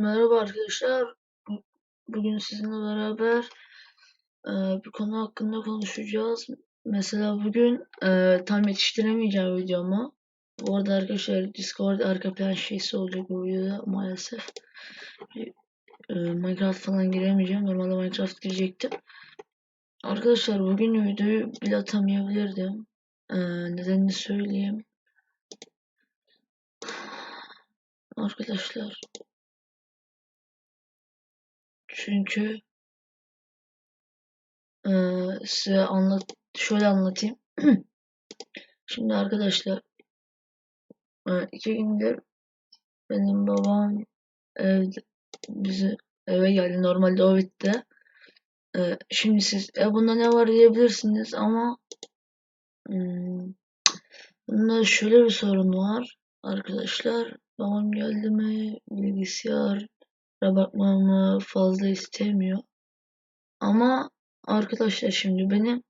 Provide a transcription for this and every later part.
Merhaba arkadaşlar. Bu- Bugün sizinle beraber e, bir konu hakkında konuşacağız. Mesela bugün e, tam yetiştiremeyeceğim videomu. Bu arada arkadaşlar Discord arka plan şeysi olacak bu videoda maalesef. E, Minecraft falan giremeyeceğim. Normalde Minecraft girecektim. Arkadaşlar bugün videoyu bile atamayabilirdim. E, nedenini söyleyeyim. Arkadaşlar Çünkü eee, size anlat şöyle anlatayım. Şimdi arkadaşlar iki gündür benim babam evde bizi eve geldi. Normalde o bitti. Şimdi siz e bunda ne var diyebilirsiniz ama hmm, bunda şöyle bir sorun var. Arkadaşlar babam geldi mi bilgisayar bakmamı fazla istemiyor. Ama arkadaşlar şimdi benim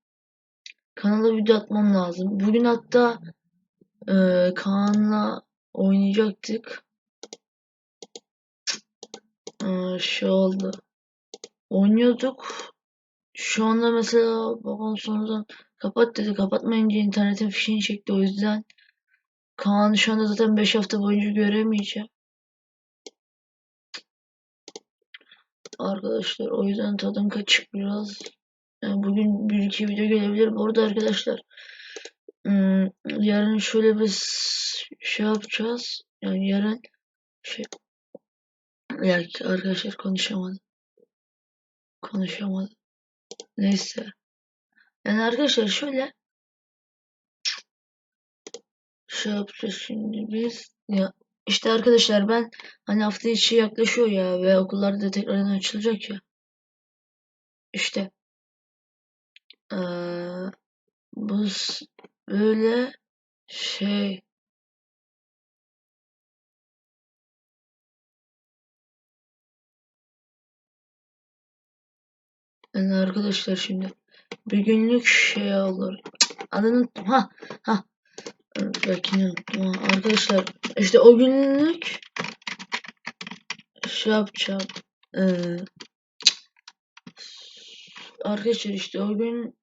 kanala video atmam lazım. Bugün hatta e, Kaan'la oynayacaktık. E, şey oldu. Oynuyorduk. Şu anda mesela babam sonradan kapat dedi. Kapatmayınca internetin fişini çekti. O yüzden Kaan'ı şu anda zaten 5 hafta boyunca göremeyeceğim. Arkadaşlar o yüzden tadım kaçık biraz. Yani bugün bir iki video gelebilir. Bu arada arkadaşlar hmm, yarın şöyle bir şey yapacağız. Yani yarın şey ya arkadaşlar konuşamadım. Konuşamadım. Neyse. Yani arkadaşlar şöyle şey yapacağız şimdi biz ya işte arkadaşlar ben hani hafta içi yaklaşıyor ya ve okullar da tekrardan açılacak ya. İşte ee, bu böyle şey yani arkadaşlar şimdi bir günlük şey olur. Adını. Ha ha. Belki unuttum. Arkadaşlar işte o günlük şey yapacağım. Ee, arkadaşlar işte o gün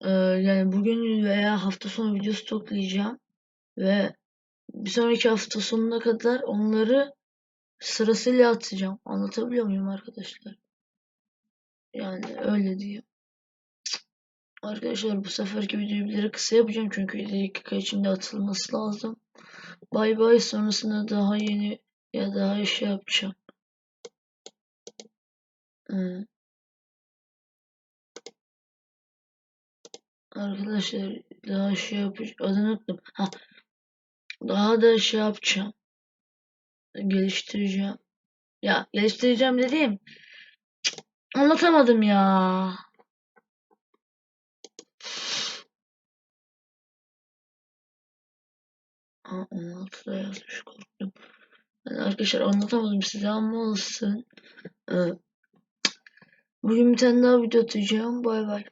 e, yani bugün veya hafta sonu videosu toplayacağım ve bir sonraki hafta sonuna kadar onları sırasıyla atacağım. Anlatabiliyor muyum arkadaşlar? Yani öyle diyeyim. Arkadaşlar bu seferki videoyu bilerek kısa yapacağım çünkü dakika içinde atılması lazım. Bay bay sonrasında daha yeni ya daha şey yapacağım. Ee, arkadaşlar daha şey yapacağım. Adını unuttum. Ha. Daha da şey yapacağım. Geliştireceğim. Ya geliştireceğim dediğim anlatamadım ya. Aa, 16'da yazmış korktum. Yani arkadaşlar anlatamadım size ama olsun. Ee, bugün bir tane daha video atacağım. Bay bay.